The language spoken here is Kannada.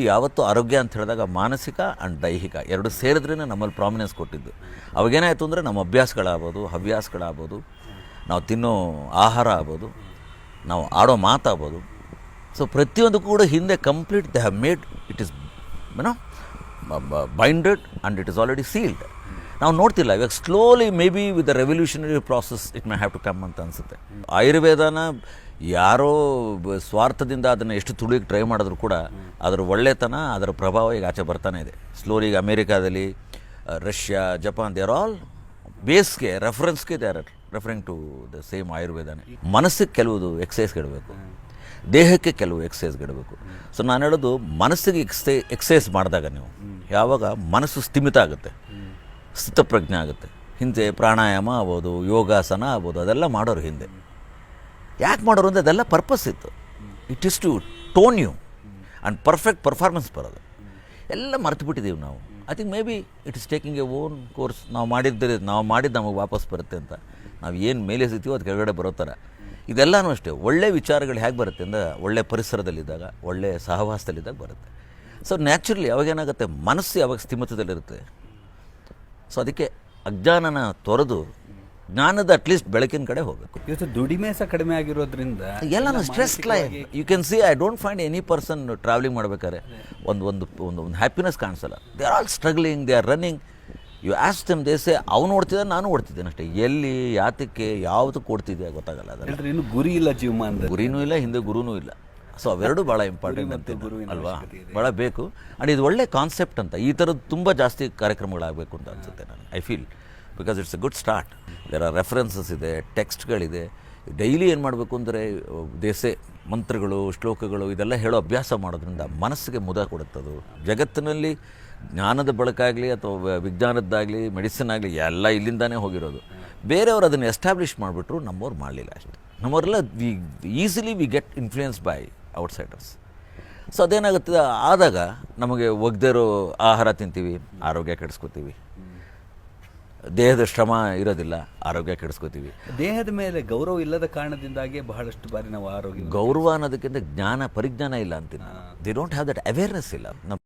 ಯಾವತ್ತೂ ಆರೋಗ್ಯ ಅಂತ ಹೇಳಿದಾಗ ಮಾನಸಿಕ ಆ್ಯಂಡ್ ದೈಹಿಕ ಎರಡು ಸೇರಿದ್ರೇ ನಮ್ಮಲ್ಲಿ ಪ್ರಾಮಿನೆನ್ಸ್ ಕೊಟ್ಟಿದ್ದು. ಅವಾಗೇನಾಯಿತು ಅಂದರೆ ನಮ್ಮ ಅಭ್ಯಾಸಗಳಾಗ್ಬೋದು, ಹವ್ಯಾಸಗಳಾಗ್ಬೋದು, ನಾವು ತಿನ್ನೋ ಆಹಾರ ಆಗ್ಬೋದು, ನಾವು ಆಡೋ ಮಾತಾಗ್ಬೋದು. ಸೊ ಪ್ರತಿಯೊಂದಕ್ಕೂ ಕೂಡ ಹಿಂದೆ complete they have made it is ಏನೋ binded and it is already sealed ನಾವು ನೋಡ್ತಿಲ್ಲ, ಇವಾಗ slowly maybe with the revolutionary process it may have to come ಅಂತ ಅನಿಸುತ್ತೆ. ಆಯುರ್ವೇದನ ಯಾರೋ ಸ್ವಾರ್ಥದಿಂದ ಅದನ್ನು ಎಷ್ಟು ತುಳಿಗೆ ಟ್ರೈ ಮಾಡಿದ್ರು ಕೂಡ ಅದರ ಒಳ್ಳೆತನ, ಅದರ ಪ್ರಭಾವ ಈಗ ಆಚೆ ಬರ್ತಾನೆ ಇದೆ. ಸ್ಲೋಲಿ ಈಗ ಅಮೇರಿಕಾದಲ್ಲಿ Russia, Japan they are all ಬೇಸ್ಗೆ ರೆಫರೆನ್ಸ್ಗೆ they are referring to the same ಆಯುರ್ವೇದನೇ. ಮನಸ್ಸಿಗೆ ಕೆಲವುದು ಎಕ್ಸಸೈಸ್ಗಿಡಬೇಕು ದೇಹಕ್ಕೆ ಕೆಲವು ಎಕ್ಸಸೈಸ್ಗಿಡಬೇಕು ಸೊ ನಾನು ಹೇಳೋದು ಮನಸ್ಸಿಗೆ ಎಕ್ಸೈ ಎಕ್ಸಸೈಸ್ ಮಾಡಿದಾಗ ನೀವು, ಯಾವಾಗ ಮನಸ್ಸು ಸ್ಥಿಮಿತ ಆಗುತ್ತೆ. ಸ್ಥಿತಪ್ರಜ್ಞೆ ಆಗುತ್ತೆ. ಹಿಂದೆ ಪ್ರಾಣಾಯಾಮ ಆಗ್ಬೋದು, ಯೋಗಾಸನ ಆಗ್ಬೋದು, ಅದೆಲ್ಲ ಮಾಡೋರು ಹಿಂದೆ. ಯಾಕೆ ಮಾಡೋರು ಅಂದರೆ ಅದೆಲ್ಲ ಪರ್ಪಸ್ ಇತ್ತು. It is to tone you and perfect performance ಬರೋದು. ಎಲ್ಲ ಮರ್ತು ಬಿಟ್ಟಿದ್ದೀವಿ ನಾವು. I think maybe it is taking a own course ನಾವು ಮಾಡಿದ್ದರೆ ನಾವು ಮಾಡಿದ್ದು ನಮಗೆ ವಾಪಸ್ ಬರುತ್ತೆ ಅಂತ. ನಾವು ಏನು ಮೇಲೆ ಸಿಗ್ತೀವೋ ಅದು ಕೆಳಗಡೆ ಬರೋ ಥರ ಇದೆಲ್ಲನೂ ಅಷ್ಟೇ, ಒಳ್ಳೆ ವಿಚಾರಗಳು ಹೇಗೆ ಬರುತ್ತೆ ಅಂದರೆ ಒಳ್ಳೆ ಪರಿಸರದಲ್ಲಿದ್ದಾಗ, ಒಳ್ಳೆ ಸಹವಾಸದಲ್ಲಿದ್ದಾಗ ಬರುತ್ತೆ. ಸೊ ನ್ಯಾಚುರಲಿ ಅವಾಗೇನಾಗುತ್ತೆ ಮನಸ್ಸು ಯಾವಾಗ ಸ್ಥಿಮಿತದಲ್ಲಿರುತ್ತೆ ಸೊ ಅದಕ್ಕೆ ಅಜ್ಞಾನನ ತೊರೆದು ಜ್ಞಾನದ ಅಟ್ಲೀಸ್ಟ್ ಬೆಳಕಿನ ಕಡೆ ಹೋಗಬೇಕು. ಇವತ್ತು ದುಡಿಮೆ ಸಹ ಕಡಿಮೆ ಆಗಿರೋದ್ರಿಂದ ಎಲ್ಲನೂ stress life you can see I don't find any person travelling ಮಾಡ್ಬೇಕಾದ್ರೆ ಒಂದು ಒಂದು ಒಂದು ಒಂದು ಹ್ಯಾಪಿನೆಸ್ ಕಾಣಿಸಲ್ಲ. They are all struggling they are running you as ದಮ್ ದೇಸೆ ಅವ್ನು ನೋಡ್ತಿದ್ದ ನಾನು ಓಡ್ತಿದ್ದೇನೆ ಅಷ್ಟೇ. ಎಲ್ಲಿ ಯಾತಕ್ಕೆ ಯಾವುದು ಕೊಡ್ತಿದ್ದೆ ಗೊತ್ತಾಗಲ್ಲ ಇನ್ನು ಗುರಿ ಇಲ್ಲ ಜೀವಮಾನ ಗುರಿನೂ ಇಲ್ಲ ಹಿಂದೆ ಗುರುನೂ ಇಲ್ಲ. ಸೊ ಅವೆರಡು ಭಾಳ ಇಂಪಾರ್ಟೆಂಟ್ ಅಂತ ಅಲ್ವಾ? ಭಾಳ ಬೇಕು. ಆ್ಯಂಡ್ ಇದು ಒಳ್ಳೆ ಕಾನ್ಸೆಪ್ಟ್ ಅಂತ. ಈ ಥರದ್ದು ತುಂಬ ಜಾಸ್ತಿ ಕಾರ್ಯಕ್ರಮಗಳಾಗಬೇಕು ಅಂತ ಅನಿಸುತ್ತೆ ನಾನು I feel because it's a good start there are references ಇದೆ ಟೆಕ್ಸ್ಟ್ಗಳಿದೆ ಡೈಲಿ ಏನು ಮಾಡಬೇಕು ಅಂದರೆ ದೇಸೆ ಮಂತ್ರಗಳು ಶ್ಲೋಕಗಳು ಇದೆಲ್ಲ ಹೇಳೋ ಅಭ್ಯಾಸ ಮಾಡೋದ್ರಿಂದ ಮನಸ್ಸಿಗೆ ಮುದ ಕೊಡುತ್ತದು. ಜಗತ್ತಿನಲ್ಲಿ ಜ್ಞಾನದ ಬಳಕಾಗಲಿ ಅಥವಾ ವಿಜ್ಞಾನದ್ದಾಗಲಿ ಮೆಡಿಸಿನ್ ಆಗಲಿ ಎಲ್ಲ ಇಲ್ಲಿಂದಾನೇ ಹೋಗಿರೋದು. ಬೇರೆಯವರು ಅದನ್ನು ಎಸ್ಟಾಬ್ಲಿಷ್ ಮಾಡಿಬಿಟ್ರು ನಮ್ಮವ್ರು ಮಾಡಲಿಲ್ಲ ಅಷ್ಟೆ. ನಮ್ಮವರೆಲ್ಲ we easily we get influence by outsiders so ಅದೇನಾಗುತ್ತೆ ಆದಾಗ ನಮಗೆ ಒಗ್ದಿರೋ ಆಹಾರ ತಿಂತೀವಿ ಆರೋಗ್ಯ ಕೆಡಿಸ್ಕೋತೀವಿ. ದೇಹದ ಶ್ರಮ ಇರೋದಿಲ್ಲ ಆರೋಗ್ಯ ಕೆಡಿಸ್ಕೋತೀವಿ. ದೇಹದ ಮೇಲೆ ಗೌರವ ಇಲ್ಲದ ಕಾರಣದಿಂದಾಗಿ ಬಹಳಷ್ಟು ಬಾರಿ ನಾವು ಆರೋಗ್ಯ ಗೌರವ ಅನ್ನೋದಕ್ಕಿಂತ ಜ್ಞಾನ ಪರಿಜ್ಞಾನ ಇಲ್ಲ ಅಂತೀನಿ they don't have that awareness ಇಲ್ಲ. ನಮ್ಮ